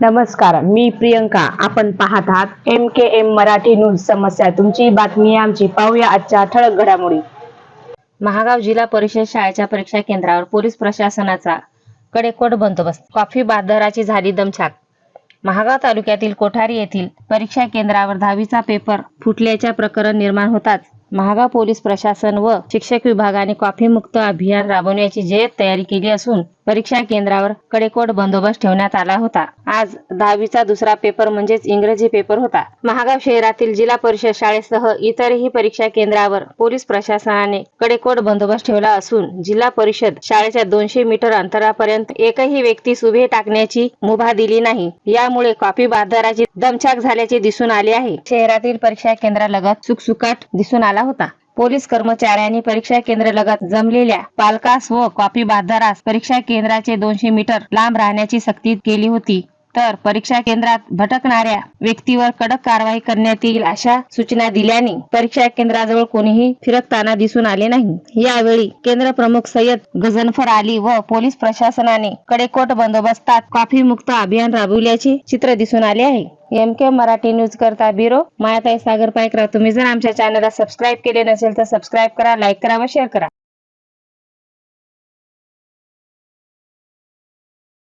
नमस्कार मी प्रियंका. आपण पाहत आहात M K M Marathi news समस्या. तुमची बातमी आमची. पाहूया आजच्या ठळक घडामोडी. महागाव जिल्हा परिषद शाळेच्या परीक्षा केंद्रावर पोलीस प्रशासनाचा कडेकोट बंदोबस्त. कॉफी बाजाराची झाली दमछाक. महागाव तालुक्यातील कोठारी येथील परीक्षा केंद्रावर दहावीचा पेपर फुटल्याच्या प्रकरण निर्माण होताच. महागाव पोलीस प्रशासन व शिक्षक विभागाने कॉफी मुक्त अभियान राबवण्याची जे तयारी केली असून परीक्षा केंद्रावर कडेकोट बंदोबस्त ठेवण्यात आला होता. आज दहावीचा दुसरा पेपर म्हणजेच इंग्रजी पेपर होता. महागाव शहरातील जिल्हा परिषद शाळेसह इतरही परीक्षा केंद्रावर पोलीस प्रशासनाने कडेकोट बंदोबस्त ठेवला असून जिल्हा परिषद शाळेच्या दोनशे मीटर अंतरापर्यंत एकही व्यक्ती सुभे टाकण्याची मुभा दिली नाही. यामुळे कॉपी बाजाराची दमछाक झाल्याचे दिसून आले आहे. शहरातील परीक्षा केंद्रालगत सुकसुकाट दिसून आला होता. पोलीस कर्मचाऱ्यांनी परीक्षा केंद्र लगत जमलेल्या पालकास व कॉपी बाजारास परीक्षा केंद्राचे दोनशे मीटर लांब राहण्याची सक्ती केली होती. तर परीक्षा केंद्रात भटकणाऱ्या व्यक्तीवर कडक कारवाई करण्यात येईल अशा सूचना दिल्याने परीक्षा केंद्राजवळ कोणीही फिरकताना दिसून आले नाही. यावेळी केंद्र प्रमुख सय्यद गझनफर आली व पोलीस प्रशासनाने कडेकोट बंदोबस्तात कॉफी मुक्त अभियान राबविल्याचे चित्र दिसून आले आहे. एम के मराठी न्यूज करता ब्युरो. मायाताई सागर पायकरा तुम्ही जर आमच्या चॅनलला सबस्क्राईब केले नसेल तर सबस्क्राईब करा लाईक करा व शेअर करा.